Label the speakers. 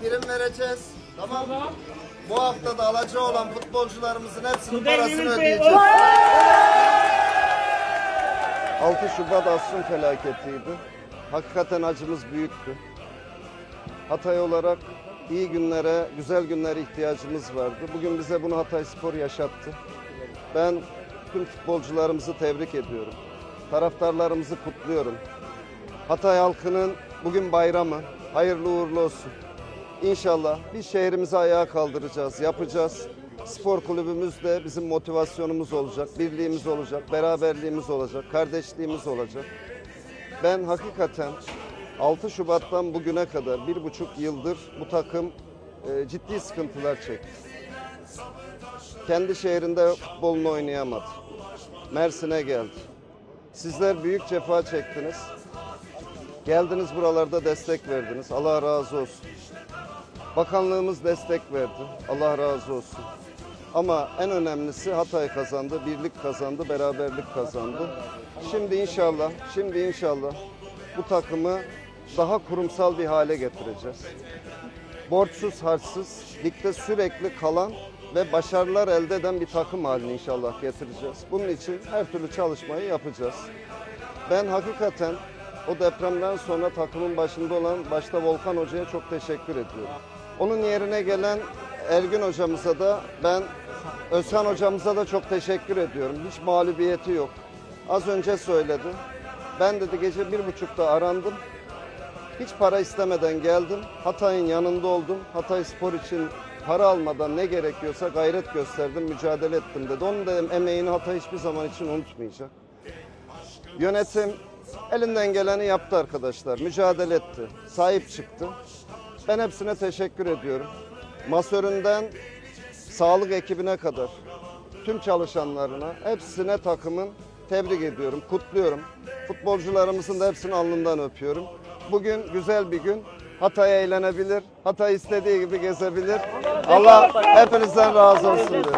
Speaker 1: prim vereceğiz. Tamam mı? Bu hafta da alacağı olan futbolcularımızın hepsinin parasını ödeyeceğiz.
Speaker 2: 6 Şubat Asrın felaketiydi. Hakikaten acımız büyüktü. Hatay olarak iyi günlere, güzel günlere ihtiyacımız vardı. Bugün bize bunu Hatay Spor yaşattı. Ben tüm futbolcularımızı tebrik ediyorum. Taraftarlarımızı kutluyorum. Hatay halkının bugün bayramı. Hayırlı uğurlu olsun. İnşallah biz şehrimizi ayağa kaldıracağız, yapacağız. Spor kulübümüz de bizim motivasyonumuz olacak, birliğimiz olacak, beraberliğimiz olacak, kardeşliğimiz olacak. Ben hakikaten 6 Şubat'tan bugüne kadar bir buçuk yıldır bu takım e, ciddi sıkıntılar çekti. Kendi şehrinde futbolunu oynayamadı. Mersin'e geldi. Sizler büyük cefa çektiniz. Geldiniz buralarda destek verdiniz. Allah razı olsun. Bakanlığımız destek verdi. Allah razı olsun. Ama en önemlisi Hatay kazandı, birlik kazandı, beraberlik kazandı. Şimdi inşallah, şimdi inşallah bu takımı daha kurumsal bir hale getireceğiz. Borçsuz, harçsız, ligde sürekli kalan ve başarılar elde eden bir takım haline inşallah getireceğiz. Bunun için her türlü çalışmayı yapacağız. Ben hakikaten o depremden sonra takımın başında olan başta Volkan Hoca'ya çok teşekkür ediyorum. Onun yerine gelen Ergün hocamıza da ben Özhan hocamıza da çok teşekkür ediyorum. Hiç mağlubiyeti yok. Az önce söyledi. Ben dedi gece bir buçukta arandım. Hiç para istemeden geldim. Hatay'ın yanında oldum. Hatay Spor için para almadan ne gerekiyorsa gayret gösterdim, mücadele ettim dedi. Onun da emeğini Hatay hiçbir zaman için unutmayacak. Yönetim elinden geleni yaptı arkadaşlar. Mücadele etti. Sahip çıktı. Ben hepsine teşekkür ediyorum. Masöründen sağlık ekibine kadar tüm çalışanlarına, hepsine takımın tebrik ediyorum, kutluyorum. Futbolcularımızın da hepsini alnından öpüyorum. Bugün güzel bir gün. Hatay eğlenebilir, Hatay istediği gibi gezebilir. Allah hepinizden razı olsun diyorum.